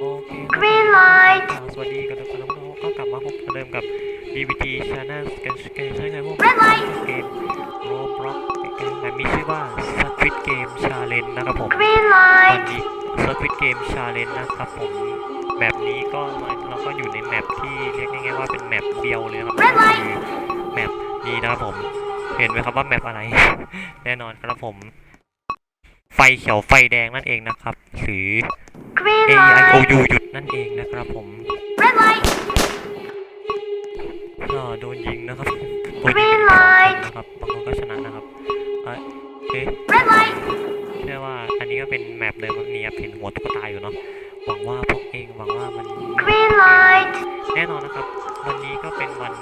โอเค Green light อ่าสวัสดีกันทุกคนน้องๆก็กลับมาพบกันเดิมกับ DVT Channel กันเกมใช่ไงพวก Red light เกม Roblox เกมแบบมีชื่อว่า Squid Game Challenge นะครับผม Green ตอน light นี้ Squid Game Challenge นะครับผมแบบนี้ก็มาเราก็อยู่ในแมปที่เรียกง่ายๆว่าเป็นแมปเดียวเลยนะครับ Red light คือแมปนี้นะครับผม เห็นไหมครับว่าแมปอะไร แน่นอนครับผม ไฟเขียวไฟแดงนั่นเองนะครับหรือ Green A I O light U หยุดนั่นเองนะครับผม Red light ก็โดนยิงนะครับโดนยิงไปอีกสองคนนะครับบางคนก็ชนะนะครับเอ้ยเอ๊ะ Red light เรียกว่าอันนี้ก็เป็นแมปเดิมครับนี่ครับเห็นหัวตุ๊กตาอยู่เนาะหวังว่าพวกเองหวังว่ามัน Green light แน่นอนนะครับ วันนี้ก็เป็นวัน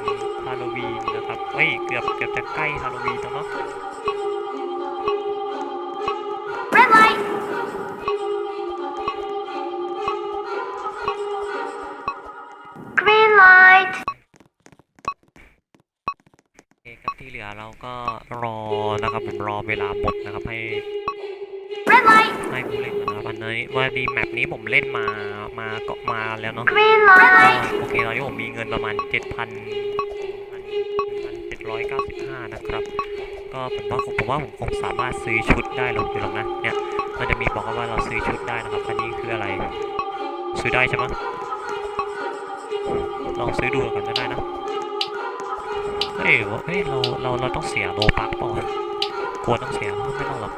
ฮาโลวีนนะครับเอ้ยเกือบเกือบจะใกล้ฮาโลวีนแล้วเนาะ นะครับผมรอเวลาหมดนะครับให้เรดไลท์ให้ผู้เล่นนะครับอันนี้ว่าดีแมปนี้ผมเล่นมามาก็มาแล้วเนาะกรีนไลก็ท์โอเคตอนนี้ผมมีเงินประมาณ 7,000 795 นะครับ ก็ผมว่าผมว่าผมคงสามารถซื้อชุดได้หรอกอยู่หรอกนะเนี่ยมันจะมีบอกว่าเราซื้อชุดได้นะครับอันนี้คืออะไร ซื้อได้ใช่ไหมลองซื้อดูก่อนก็ได้นะเฮ้ยว่าเฮ้ยเราเราเราต้องเสียโลปักเปล่าวะ กลัวต้องเสียไม่ต้องหรอก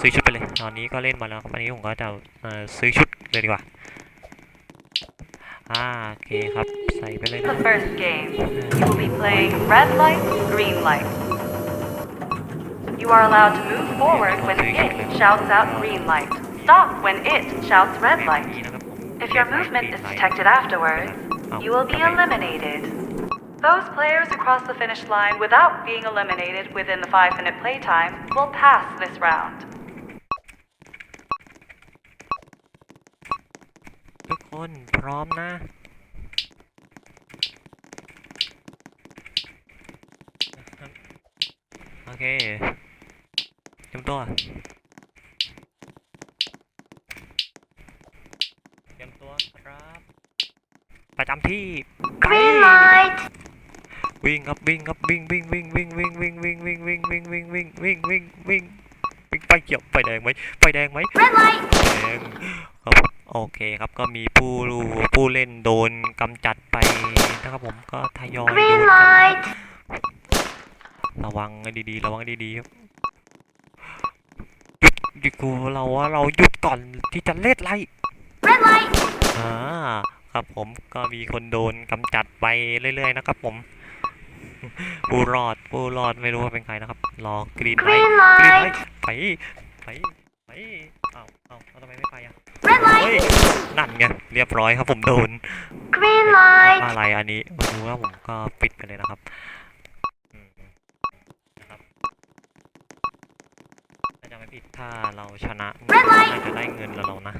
ซื้อชุดไปเลย ตอนนี้ก็เล่นมาแล้วครับอันนี้ผมก็จะเอ่อซื้อชุดเลยดีกว่าอ่าโอเคครับ ใส่ไปเลยนะ The first game, you will be playing red light, green light. You are allowed to move forward when it shouts out green light. Stop when it shouts red แบบ light. นี้นะครับผม If your movement is detected afterwards, you will be eliminated. Those players who cross the finish line without being eliminated within the 5 minute playtime will pass this round. ทุกคนพร้อมนะ โอเคเตรียมตัวเตรียมตัวครับ ประจำที่ กรีนไลท์ วิ่งครับวิ่งครับวิ่งวิ่งวิ่งวิ่งวิ่งวิ่งวิ่งวิ่งวิ่งวิ่งวิ่งวิ่งวิ่งวิ่งวิ่งวิ่งไฟเขียวไฟแดงไหมไฟแดงไหมเรดไลท์แดงครับผมโอเคครับก็มีผู้รู้ผู้เล่นโดนกำจัดไปนะครับผมก็ทยอยกรีโดนนไลกันท์ระวังให้ดีๆระวังให้ดีๆครับหยุดหยุดกูเราว่าเราหยุดก่อนที่จะเล่นไรเรดไลท์อ่าครับผมก็มีคนโดนกำจัดไปเรื่อยๆนะครับผม ผู้รอดผู้รอดไม่รู้ว่าเป็นใครนะครับ รอกรีนกไลรีท์นไลกรีนไลท์ท์ไปไปไปเอ้าเอ้าเอาทำไมไม่ไปอะเรดไลเฮ้ยท์นั่นไงเรียบร้อยครับผมโดนกรีนไลท์อะไรอันนี้ไม่รู้ว่าผมก็ปิดไปเลยนะครับอืมนะครับถ้าจะไม่ผิดถ้าเราชนะน่าจะได้เงินแล้วเรานะ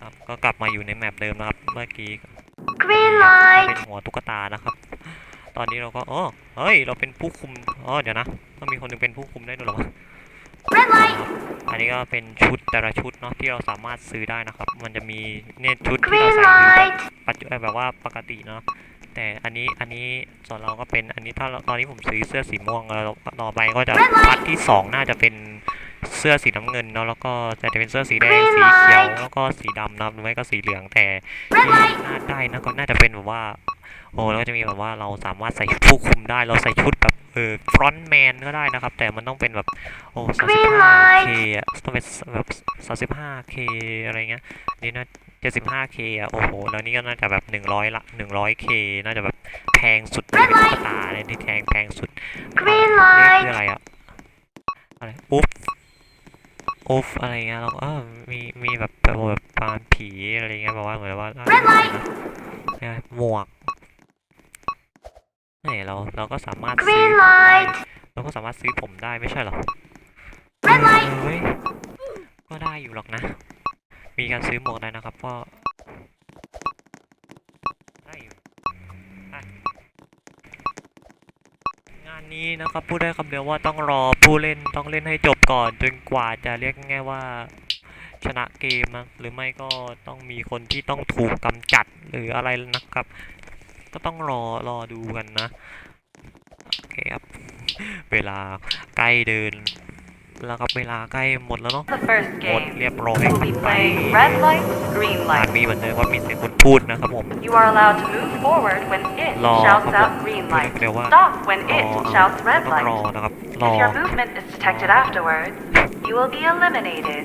ครับ ก็กลับมาอยู่ในแมปเดิมนะครับ เมื่อกี้กรีนไลเป็นท์หัวตุ๊กตานะครับ ตอนนี้เราก็อ๋อเฮ้ย เราเป็นผู้คุม อ๋อ เดี๋ยวนะ ต้องมีคนหนึงเป็นผู้คุมได้ด้วยเหรอวะเรดไลท์ครับอันนี้ก็เป็นชุดแต่ละชุดเนาะที่เราสามารถซื้อได้นะครับ มันจะมีเนี่ยชุดกที่รีเรานใส่ไลอยู่แบบท์ปัจจุบันแบบว่าปกติเนาะแต่อันนี้อันนี้ส่วนเราก็เป็นอันนี้ถ้าเราตอนนี้ผมซื้อเสื้อสีม่วงแล้วต่อไปก็จะพัดที่สองน่าจะเป็นเสื้อสีน้ำเงินเนาะแล้วก็จะเป็นเสื้อสีแดงสีเขียวแล้วก็สีดำนะครับหรือไม่ก็สีเหลืองแต่ที่น่าได้นะก็น่าจะเป็นแบบว่า โอ้แล้วก็จะมีแบบว่าเราสามารถใส่ชุดผู้คุมได้ เราใส่ชุดแบบเออฟรอนต์แมนก็ได้นะครับ แต่มันต้องเป็นแบบโอ้สามสิบห้าเคอะต้องเป็นแบบสามสิบห้าเคอะไรเงี้ยนี่น่า 75k อะโอ้โหแล้วนี่ก็น่าจะแบบ100ละ 100k น่าจะแบบแพงสุดในตุ๊กตาเลยที่แพงแพงสุดกรีนไลนี่ท์คืออะไรอะอะไรอุ๊บอุ๊บอะไรเงี้ยเราก็เออมีมีแบบแบบแบบปานผีอะไรเงี้ยแบบว่าเหมือนว่าเนี่ยหมวกเนี่ยเราเราก็สามารถกรีซื้อนไลได้ท์เราก็สามารถซื้อผมได้ไม่ใช่เหรอเรดไลท์เฮ้ยก็ได้อยู่หรอกนะ มีการซื้อหมวกได้นะครับก็ได้อยู่อะงานนี้นะครับพูดได้คำเดียวว่าต้องรอผู้เล่นต้องเล่นให้จบก่อน จนกว่าจะเรียกง่ายๆว่าชนะเกมนะหรือไม่ก็ต้องมีคนที่ต้องถูกกำจัดหรืออะไรนะครับ ก็ต้องรอรอดูกันนะโอเคครับ เวลาใกล้เดิน แล้วครับเวลาใกล้หมดแล้วเนาะ The first หมด game. เรียบร้อย You will be playing red light, green อ่าน light. มีเหมือนเดิมว่ามีเสียงคนพูดนะครับผม You are allowed to move forward when it Rò, shouts không out được. green Tôi light. kêu quá. Stop when รอ it เอา shouts red ต้องรอ light. นะครับรอ If your movement is detected afterwards, you will be eliminated.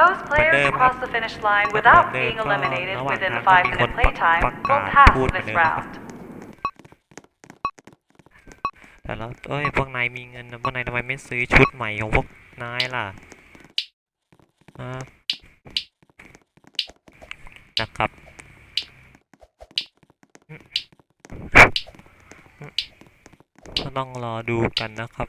Those players Bên who đêm cross hả? the finish line Bên without đêm being có- eliminated nó hoàn within the thành có 5 bị minute con playtime bắt- bắt will cả pass phút this bên đêm hả? round. แต่แล้วเอ้ย พวกนายมีเงินนะพวกนายทำไมไม่ซื้อชุดใหม่ของพวกนายล่ะอ่านะครับอืมอืมก็ต้องรอดูกันนะครับ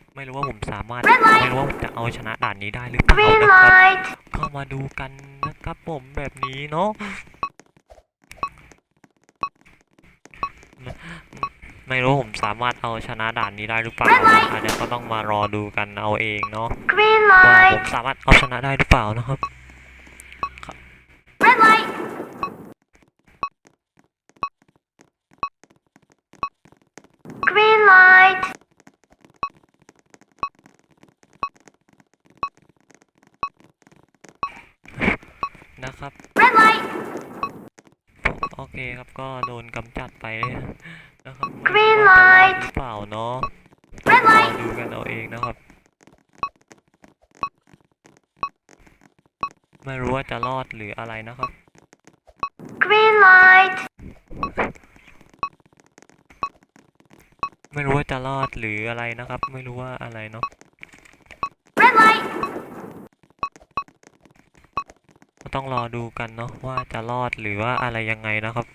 ไม่รู้ว่าผมสามารถ Red light ไม่รู้ว่าผมจะเอาชนะด่านนี้ได้หรือเปล่า Green นะครับ light. เข้ามาดูกันนะครับผมแบบนี้เนาะไม่รู้ผมสามารถเอาชนะด่านนี้ได้หรือเปล่านะอาจจะก็ต้องมารอดูกันเอาเองเนาะ Green ว่าผม light. สามารถเอาชนะได้หรือเปล่านะครับ Red light. Green light. นะครับ Red light. โอเคครับก็โดนกำจัดไปนะครับ Green ไม่รู้ว่าจะรอด light หรือเปล่าเนาะ Red รอ light. ดูกันเอาเองนะครับ ไม่รู้ว่าจะรอดหรืออะไรนะครับ Green light. ไม่รู้ว่าจะรอดหรืออะไรนะครับ ไม่รู้ว่าอะไรเนาะ ต้องรอดูกันเนาะว่าจะรอดหรือว่าอะไรยังไงนะครับ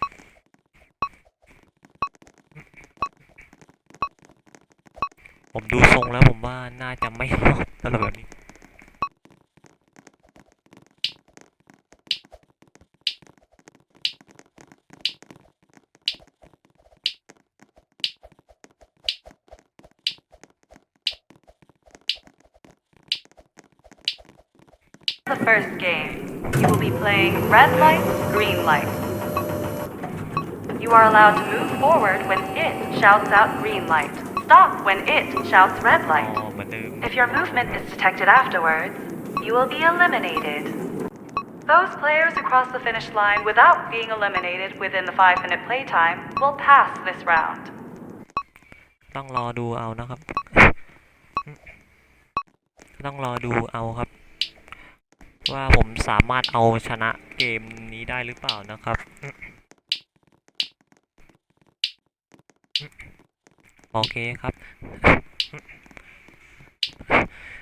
ผมดูทรงแล้วผมว่าน่าจะไม่รอดสำหรับแบบนี้ The first game. You will be playing red light, green light. You are allowed to move forward when it shouts out green light. Stop when it shouts red อ๋อ light. เหมือนเดิม If your movement is detected afterwards, you will be eliminated. Those players who cross the finish line without being eliminated within the 5 minute playtime will pass this round. ต้องรอดูเอานะครับ ต้องรอดูเอาครับ บ ว่าผมสามารถเอาชนะเกมนี้ได้หรือเปล่านะครับโอเคครับ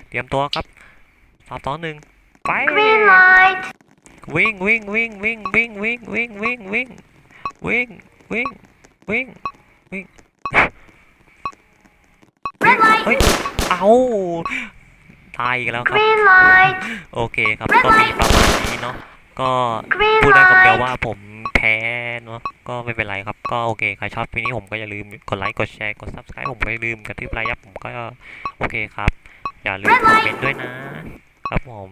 เตรียมตัวครับสามสองหนึ่งไป Green light. วิ่งวิ่งวิ่งวิ่งวิ่งวิ่งวิ่งวิ่งวิ่งวิ่งวิ่งวิ่งวิ่งเฮ้ยเอา ตายอีกแล้วครับ Green light. โอเคครับก็มีประมาณนี้เนาะก็ Green พูดได้คำเดียว light. ว่าผมแพ้เนาะก็ไม่เป็นไรครับ ก็โอเคใครชอบคลิปนี้ผมก็อย่าลืมกดไลค์กดแชร์กด subscribe ผมก็อย่าลืมกระทืบไลค์ยับผมก็โอเคครับ อย่าลืมคอมเมนต์ด้วยนะครับผม